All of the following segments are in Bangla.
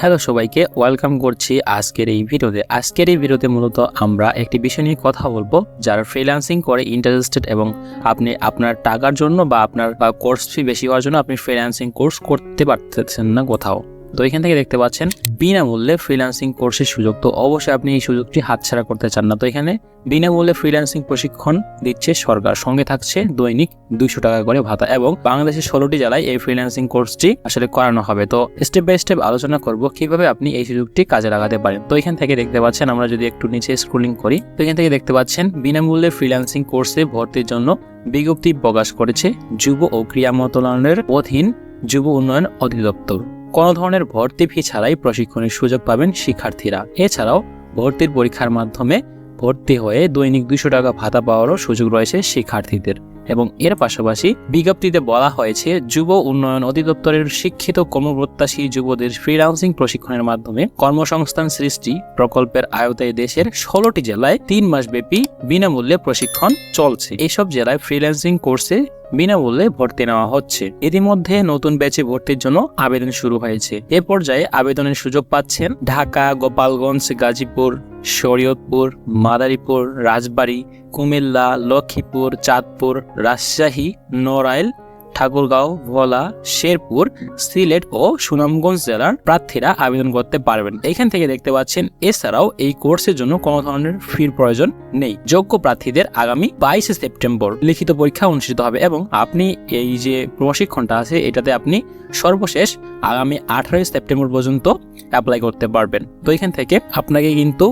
হ্যালো সবাইকে, ওয়েলকাম করছি আজকের এই ভিডিওতে। আজকের এই ভিডিওতে মূলত আমরা একটি বিষয় নিয়ে কথা বলব, যারা ফ্রিল্যান্সিং করে ইন্টারেস্টেড এবং আপনি আপনার টাকার জন্য বা আপনার কোর্স ফি বেশি হওয়ার জন্য আপনি ফ্রিল্যান্সিং কোর্স করতে পারতেছেন না কোথাও। তো এখান থেকে দেখতে পাচ্ছেন, বিনামূল্যে ফ্রিল্যান্সিং কোর্সের সুযোগ। তো অবশ্যই আপনি এই সুযোগটি হাতছাড়া করতে চান না। তো এখানে বিনামূল্যে ফ্রিল্যান্সিং প্রশিক্ষণ দিচ্ছে সরকার। সঙ্গে থাকছে দৈনিক দুইশো টাকা করে ভাতা এবং বাংলাদেশের ষোলোটি জেলায় এই ফ্রিল্যান্সিং কোর্সটি আসলে করানো হবে। তো স্টেপ বাই স্টেপ আলোচনা করব কীভাবে আপনি এই সুযোগটি কাজে লাগাতে পারেন। তো এখান থেকে দেখতে পাচ্ছেন, আমরা যদি একটু নিচে স্ক্রোলিং করি, তো এখান থেকে দেখতে পাচ্ছেন, বিনামূল্যে ফ্রিল্যান্সিং কোর্সে ভর্তির জন্য বিজ্ঞপ্তি প্রকাশ করেছে যুব ও ক্রীড়া মন্ত্রণালয়ের অধীন যুব উন্নয়ন অধিদপ্তর। কোনো ধরনের ভর্তি ফি ছাড়াই প্রশিক্ষণের সুযোগ পাবেন শিক্ষার্থীরা। এছাড়াও ভর্তির পরীক্ষার মাধ্যমে ভর্তি হয়ে দৈনিক দুশো টাকা ভাতা পাওয়ারও সুযোগ রয়েছে শিক্ষার্থীদের। এবং এর পাশাপাশি বিজ্ঞপ্তিতে বলা হয়েছে, যুব উন্নয়ন অধিদপ্তরের শিক্ষিত কর্মপ্রত্যাশী যুবদের ফ্রিল্যান্সিং প্রশিক্ষণের মাধ্যমে কর্মসংস্থান সৃষ্টি প্রকল্পের আয়তায় দেশের ষোলোটি জেলায় তিন মাস ব্যাপী বিনামূল্যে প্রশিক্ষণ চলছে। এসব জেলায় ফ্রিল্যান্সিং কোর্সে বিনামূল্যে ভর্তি নেওয়া হচ্ছে। ইতিমধ্যে নতুন ব্যাচে ভর্তির জন্য আবেদন শুরু হয়েছে। এ পর্যায়ে আবেদনের সুযোগ পাচ্ছেন ঢাকা, গোপালগঞ্জ, গাজীপুর, শরীয়তপুর, মাদারীপুর, রাজবাড়ী কুমিল্লা, লক্ষ্মীপুর, চাঁদপুর, রাজশাহী, নড়াইল, ঠাকুরগাঁও, ভোলা, শেরপুর, সিলেট ও সুনামগঞ্জ জেলার প্রার্থীরা আবেদন করতে পারবেন। এখান থেকে দেখতে পাচ্ছেন, এছাড়াও এই কোর্সের জন্য কোনো ধরনের ফির প্রয়োজন নেই। যোগ্য প্রার্থীদের আগামী বাইশে সেপ্টেম্বর লিখিত পরীক্ষা অনুষ্ঠিত হবে এবং আপনি এই যে প্রশিক্ষণটা আছে, এটাতে আপনি সর্বশেষ আগামী আঠারোই সেপ্টেম্বর পর্যন্ত অ্যাপ্লাই করতে পারবেন। তো এখান থেকে আপনাকে কিন্তু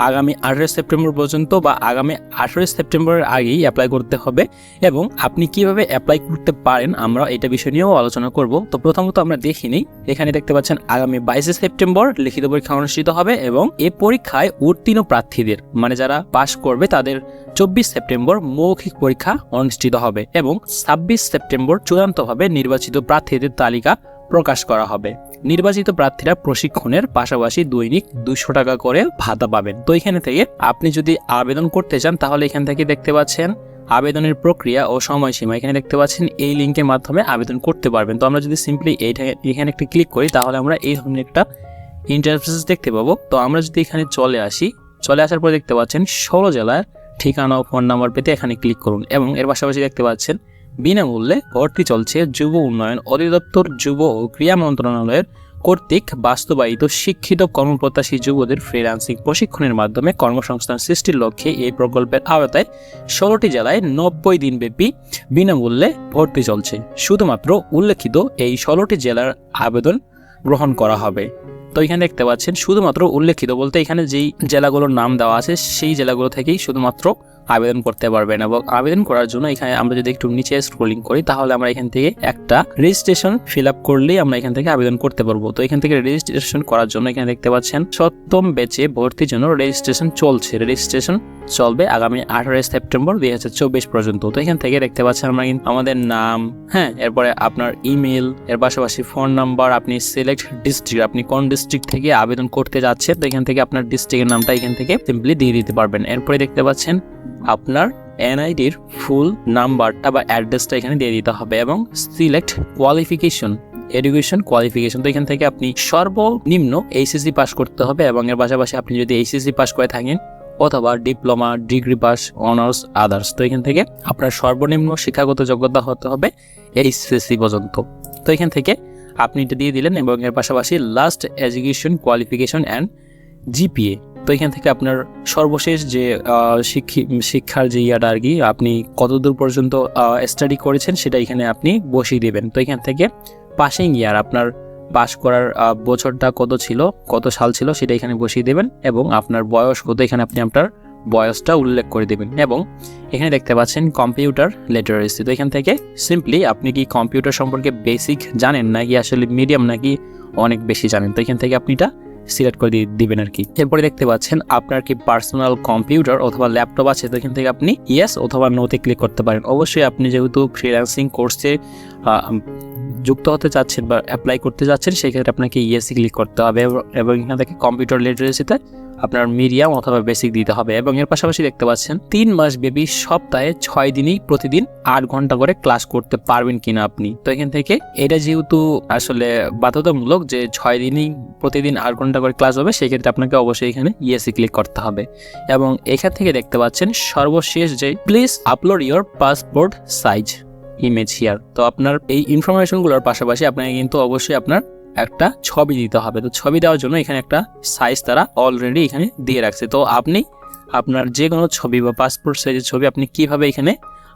আগামী আঠারোই সেপ্টেম্বর পর্যন্ত বা আগামী আঠারোই সেপ্টেম্বরের আগেই অ্যাপ্লাই করতে হবে এবং আপনি কীভাবে অ্যাপ্লাই করতে পারেন আমরা এটা বিষয় নিয়েও আলোচনা করব। তো প্রথমত আমরা দেখি নিই। এখানে দেখতে পাচ্ছেন আগামী বাইশে সেপ্টেম্বর লিখিত পরীক্ষা অনুষ্ঠিত হবে এবং এ পরীক্ষায় উত্তীর্ণ প্রার্থীদের মানে যারা পাশ করবে তাদের চব্বিশ সেপ্টেম্বর মৌখিক পরীক্ষা অনুষ্ঠিত হবে এবং ছাব্বিশ সেপ্টেম্বর চূড়ান্তভাবে নির্বাচিত প্রার্থীদের তালিকা প্রকাশ করা হবে। নির্বাচিত প্রার্থীরা প্রশিক্ষণের পাশাপাশি দৈনিক দুশো টাকা করে ভাতা পাবেন। তো এখানে থেকে আপনি যদি আবেদন করতে চান, তাহলে এখান থেকে দেখতে পাচ্ছেন আবেদনের প্রক্রিয়া ও সময়সীমা। এখানে দেখতে পাচ্ছেন এই লিঙ্কের মাধ্যমে আবেদন করতে পারবেন। তো আমরা যদি সিম্পলি এইটা এখানে একটি ক্লিক করি, তাহলে আমরা এই ধরনের একটা ইন্টারফেস দেখতে পাবো। তো আমরা যদি এখানে চলে আসি, চলে আসার পর দেখতে পাচ্ছেন ষোলো জেলার ঠিকানা ও ফোন নাম্বার পেতে এখানে ক্লিক করুন এবং এর পাশাপাশি দেখতে পাচ্ছেন বিনামূল্যে ভর্তি চলছে যুব উন্নয়ন অধিদপ্তর, যুব ও ক্রীড়া মন্ত্রণালয়ের কর্তৃক বাস্তবায়িত শিক্ষিত কর্মপ্রত্যাশী যুবদের ফ্রিল্যান্সিং প্রশিক্ষণের মাধ্যমে কর্মসংস্থান সৃষ্টির লক্ষ্যে এই প্রকল্পের আওতায় ষোলোটি জেলায় নব্বই দিনব্যাপী বিনামূল্যে ভর্তি চলছে। শুধুমাত্র উল্লেখিত এই ষোলোটি জেলার আবেদন গ্রহণ করা হবে। তো এখানে দেখতে পাচ্ছেন, শুধুমাত্র উল্লেখিত বলতে এখানে যেই জেলাগুলোর নাম দেওয়া আছে, সেই জেলাগুলো থেকেই শুধুমাত্র আবেদন করতে পারবেন এবং আবেদন করার জন্য এখানে আমরা যদি একটু নিচে স্ক্রোলিং করি, তাহলে আমরা এখান থেকে একটা রেজিস্ট্রেশন ফিল আপ করলেই আমরা এখান থেকে আবেদন করতে পারব। তো এখান থেকে রেজিস্ট্রেশন করার জন্য এখানে দেখতে পাচ্ছেন, সপ্তম ব্যাচে ভর্তির জন্য রেজিস্ট্রেশন চলছে। রেজিস্ট্রেশন চলবে আগামী আঠারোই সেপ্টেম্বর দুই হাজার চব্বিশ পর্যন্ত। তো এখান থেকে দেখতে পাচ্ছেন আমরা কিন্তু আমাদের নাম হ্যাঁ এরপরে আপনার ইমেল এর পাশাপাশি ফোন নাম্বার আপনি সিলেক্ট ডিস্ট্রিক্ট আপনি কোন ডিস্ট্রিক্ট থেকে আবেদন করতে যাচ্ছেন, তো এখান থেকে আপনার ডিস্ট্রিক্টের নামটা এখান থেকে সিম্পলি দিয়ে দিতে পারবেন। এরপরে দেখতে পাচ্ছেন আপনার এনআইডির ফুল নাম্বারটা বা অ্যাড্রেসটা এখানে দিয়ে দিতে হবে এবং সিলেক্ট কোয়ালিফিকেশন এডুকেশন কোয়ালিফিকেশন তো এখান থেকে আপনি সর্বনিম্ন এইচএসসি পাস করতে হবে এবং এর পাশাপাশি আপনি যদি এইচএসসি পাস করে থাকেন অথবা diploma degree pass honours others তো এখান থেকে আপনার সর্বনিম্ন শিক্ষাগত যোগ্যতা হতে হবে এইচএসসি পর্যন্ত। তো এখান থেকে আপনি এটা দিয়ে দিলেন এবং এর পাশাপাশি last education qualification and GPA, তো এখান থেকে আপনার সর্বশেষ যে শিক্ষি, শিক্ষার যে ইয়াটা আর কি, আপনি কতদূর পর্যন্ত স্টাডি করেছেন সেটা এখানে আপনি বসিয়ে দেবেন। তো এখান থেকে পাসিং ইয়ার আপনার পাস করার বছরটা কত ছিল, কত সাল ছিল সেটা এখানে বসিয়ে দেবেন এবং আপনার বয়স কত, এখানে আপনি আপনার বয়সটা উল্লেখ করে দেবেন এবং এখানে দেখতে পাচ্ছেন কম্পিউটার লিটারেসি তো এখান থেকে সিম্পলি আপনি কি কম্পিউটার সম্পর্কে বেসিক জানেন নাকি আসলে মিডিয়াম নাকি অনেক বেশি জানেন? তো এখান থেকে আপনি এটা সিলেক্ট করে দিয়ে দিবেন আর কি। এরপরে দেখতে পাচ্ছেন আপনার কি পার্সোনাল কম্পিউটার অথবা ল্যাপটপ আছে, তো এখান থেকে আপনি ইয়েস অথবা নোতে ক্লিক করতে পারেন। অবশ্যই আপনি যেহেতু ফ্রিল্যান্সিং কোর্সে যুক্ত হতে চাচ্ছেন বা অ্যাপ্লাই করতে চাচ্ছেন, সেক্ষেত্রে আপনাকে ইয়েসি ক্লিক করতে হবে এবং এখান থেকে কম্পিউটার লিটারেসিতে আপনার মিডিয়াম অথবা বেসিক দিতে হবে এবং এর পাশাপাশি দেখতে পাচ্ছেন তিন মাস বেবি সপ্তাহে ছয় দিনই প্রতিদিন আট ঘণ্টা করে ক্লাস করতে পারবেন কিনা আপনি। তো এখান থেকে এটা যেহেতু আসলে বাধ্যতামূলক যে ছয় দিনই প্রতিদিন আট ঘণ্টা করে ক্লাস হবে, সেক্ষেত্রে আপনাকে অবশ্যই এখানে ইয়েসি ক্লিক করতে হবে। এবং এখান থেকে দেখতে পাচ্ছেন সর্বশেষ যে, please upload your passport size image here. তো আপনার এই ইনফরমেশনগুলোর পাশাপাশি আপনাকে কিন্তু অবশ্যই আপনার একটা ছবি দিতে হবে। তো ছবি দেওয়ার জন্য এখানে একটা সাইজ তারা অলরেডি এখানে দিয়ে রাখছে। তো আপনি আপনার যে কোনো ছবি বা পাসপোর্ট সাইজের ছবি আপনি কীভাবে এখানে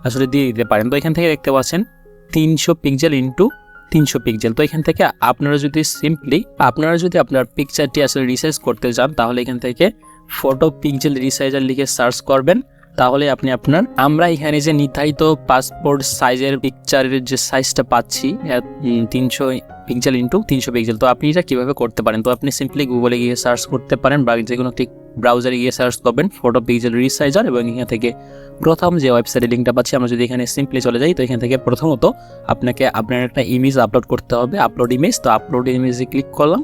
আসলে দিয়ে দিতে পারেন? তো এখান থেকে দেখতে পাচ্ছেন তিনশো পিক্সেল ইন্টু তিনশো পিক্সেল তো এখান থেকে আপনারা যদি সিম্পলি আপনারা যদি আপনার পিকচারটি আসলে রিসাইজ করতে চান, তাহলে এখান থেকে ফটো পিক্সেল রিসাইজার লিখে সার্চ করবেন। তাহলে আপনি আপনার, আমরা এখানে যে নির্ধারিত পাসপোর্ট সাইজের পিকচারের যে সাইজটা পাচ্ছি তিনশো পিক্সেল ইন্টু তিনশো পিক্সেল তো আপনি এটা কীভাবে করতে পারেন? তো আপনি সিম্পলি গুগলে গিয়ে সার্চ করতে পারেন বা যে কোনো ঠিক ব্রাউজারে গিয়ে সার্চ করবেন ফটো পিক্সেল রিসাইজার এবং এখান থেকে প্রথম যে ওয়েবসাইটের লিঙ্কটা পাচ্ছি, আমরা যদি এখানে সিম্পলি চলে যাই, তো এখান থেকে প্রথমত আপনাকে আপনার একটা ইমেজ আপলোড করতে হবে আপলোড ইমেজ তো আপলোড ইমেজে ক্লিক করলাম।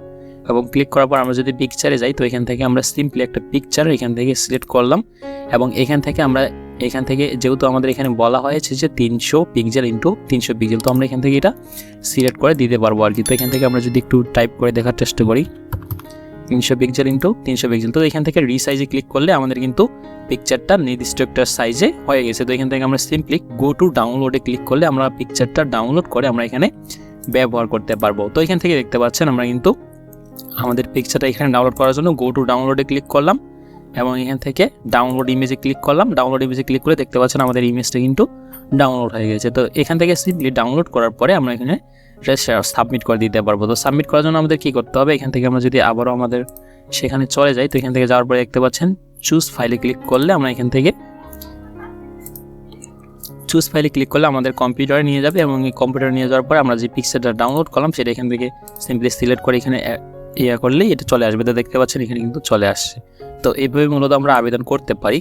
এবং ক্লিক করার পর আমরা যদি পিকচারে যাই, তো এখান থেকে আমরা সিম্পলি একটা পিকচার এখান থেকে সিলেক্ট করলাম এবং এখান থেকে আমরা, এখান থেকে যেহেতু আমাদের এখানে বলা হয়েছে যে তিনশো পিক্সেল ইন্টু তিনশো পিক্সেল তো আমরা এখান থেকে এটা সিলেক্ট করে দিতে পারব আর কি। তো এখান থেকে আমরা যদি একটু টাইপ করে দেখার চেষ্টা করি, তিনশো পিক্সেল ইন্টু তিনশো পিক্সেল তো এখান থেকে রিসাইজে ক্লিক করলে আমাদের কিন্তু পিকচারটা নির্দিষ্ট একটা সাইজে হয়ে গেছে। তো এখান থেকে আমরা সিম্পলি গো টু ডাউনলোডে ক্লিক করলে আমরা পিকচারটা ডাউনলোড করে আমরা এখানে ব্যবহার করতে পারব। তো এখান থেকে দেখতে পাচ্ছেন আমরা কিন্তু আমাদের পিকচারটা এখানে ডাউনলোড করার জন্য গো টু ডাউনলোডে ক্লিক করলাম এবং এখান থেকে ডাউনলোড ইমেজে ক্লিক করলাম। ডাউনলোড ইমেজে ক্লিক করে দেখতে পাচ্ছেন আমাদের ইমেজটা কিন্তু ডাউনলোড হয়ে গেছে। তো এখান থেকে সিম্পলি ডাউনলোড করার পরে আমরা এখানে সাবমিট করে দিতে পারব। তো সাবমিট করার জন্য আমাদের কী করতে হবে? এখান থেকে আমরা যদি আবারও আমাদের সেখানে চলে যাই, তো এখান থেকে যাওয়ার পরে দেখতে পাচ্ছেন চুজ ফাইলে ক্লিক করলে আমরা এখান থেকে চুজ ফাইলে ক্লিক করলে আমাদের কম্পিউটারে নিয়ে যাবে এবং এই কম্পিউটারে নিয়ে যাওয়ার পরে আমরা যে পিকচারটা ডাউনলোড করলাম, সেটা এখান থেকে সিম্পলি সিলেক্ট করে এখানে ইয়া করলেই এটা চলে আসবে। তো দেখতে পাচ্ছেন, এখানে কিন্তু চলে আসছে। তো এইভাবে মূলত আমরা আবেদন করতে পারি।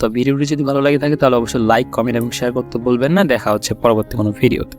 তো ভিডিওটি যদি ভালো লাগে থাকে, তাহলে অবশ্যই লাইক কমেন্ট এবং শেয়ার করতে বলবেন না। দেখা হচ্ছে পরবর্তী কোনো ভিডিওতে।